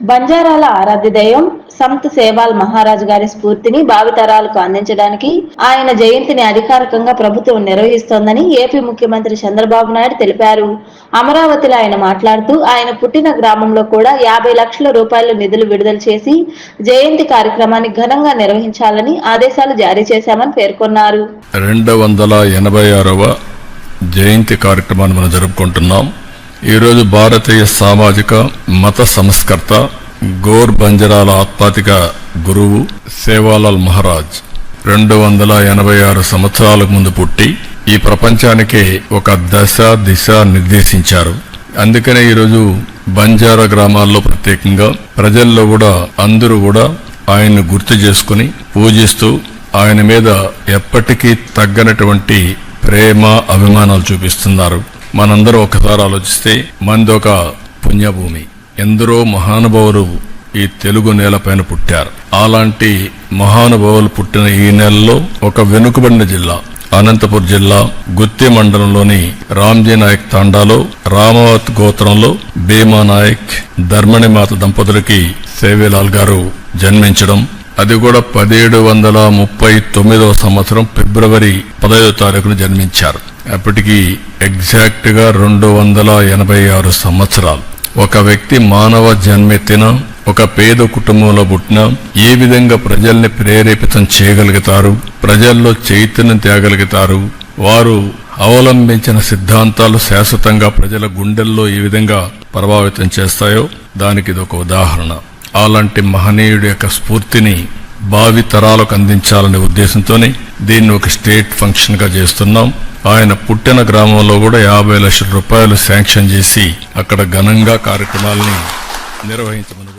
బంజారాల ఆరాధ్యదయం సంత్ సేవాల్ మహారాజ్ గారి స్ఫూర్తిని భావితరాలకు అందించడానికి ఆయన జయంతిని అధికారికంగా ప్రభుత్వం నిర్వహిస్తోందని ఏపీ ముఖ్యమంత్రి చంద్రబాబు నాయుడు తెలిపారు. అమరావతిలో ఆయన మాట్లాడుతూ ఆయన పుట్టిన గ్రామంలో కూడా యాభై లక్షల రూపాయల నిధులు విడుదల చేసి జయంతి కార్యక్రమాన్ని ఘనంగా నిర్వహించాలని ఆదేశాలు జారీ చేశామని పేర్కొన్నారు. రెండు వందల ఎనభై ఆరవ జయంతి కార్యక్రమాన్ని మనం జరుపుకుంటున్నాం. ఈరోజు భారతీయ సామాజిక మత సంస్కర్త గోర్ బంజరాల ఆత్మాతిక గురువు సేవాలాల్ మహారాజ్ రెండు వందల ఎనభై ఆరు సంవత్సరాలకు ముందు పుట్టి ఈ ప్రపంచానికి ఒక దశ దిశ నిర్దేశించారు. అందుకనే ఈరోజు బంజారా గ్రామాల్లో ప్రత్యేకంగా ప్రజల్లో కూడా అందరూ కూడా ఆయన్ని గుర్తు చేసుకుని పూజిస్తూ ఆయన మీద ఎప్పటికీ తగ్గనటువంటి ప్రేమ అభిమానాలు చూపిస్తున్నారు. మనందరూ ఒకసారి ఆలోచిస్తే మనది ఒక పుణ్యభూమి. ఎందరో మహానుభావులు ఈ తెలుగు నేలపైన పుట్టారు. అలాంటి మహానుభావులు పుట్టిన ఈ నెలలో ఒక వెనుకబడిన జిల్లా అనంతపురం జిల్లా గుత్తి మండలంలోని రామ్జీ నాయక్ తాండాలో రామవత్ గోత్రంలో భీమా నాయక్ ధర్మణి మాత దంపతులకి సేవేలాల్ గారు జన్మించడం అది కూడా పదిహేడు వందల ముప్పై తొమ్మిదవ సంవత్సరం ఫిబ్రవరి పదహైదో తారీఖున జన్మించారు. అప్పటికి ఎగ్జాక్ట్గా రెండు వందల ఎనభై ఆరు సంవత్సరాలు. ఒక వ్యక్తి మానవ జన్మెత్తిన ఒక పేద కుటుంబంలో పుట్టిన ఏ విధంగా ప్రజల్ని ప్రేరేపితం చేయగలుగుతారు ప్రజల్లో చైతన్యం తేగలుగుతారు వారు అవలంబించిన సిద్ధాంతాలు శాశ్వతంగా ప్రజల గుండెల్లో ఏ విధంగా ప్రభావితం చేస్తాయో దానికి ఇది ఒక ఉదాహరణ. అలాంటి మహనీయుడి యొక్క స్ఫూర్తిని భావి తరాలకు అందించాలనే ఉద్దేశంతోనే దీన్ని ఒక స్టేట్ ఫంక్షన్గా చేస్తున్నాం. ఆయన పుట్టిన గ్రామంలో కూడా యాభై లక్షల రూపాయలు శాంక్షన్ చేసి అక్కడ ఘనంగా కార్యక్రమాల్ని నిర్వహించమని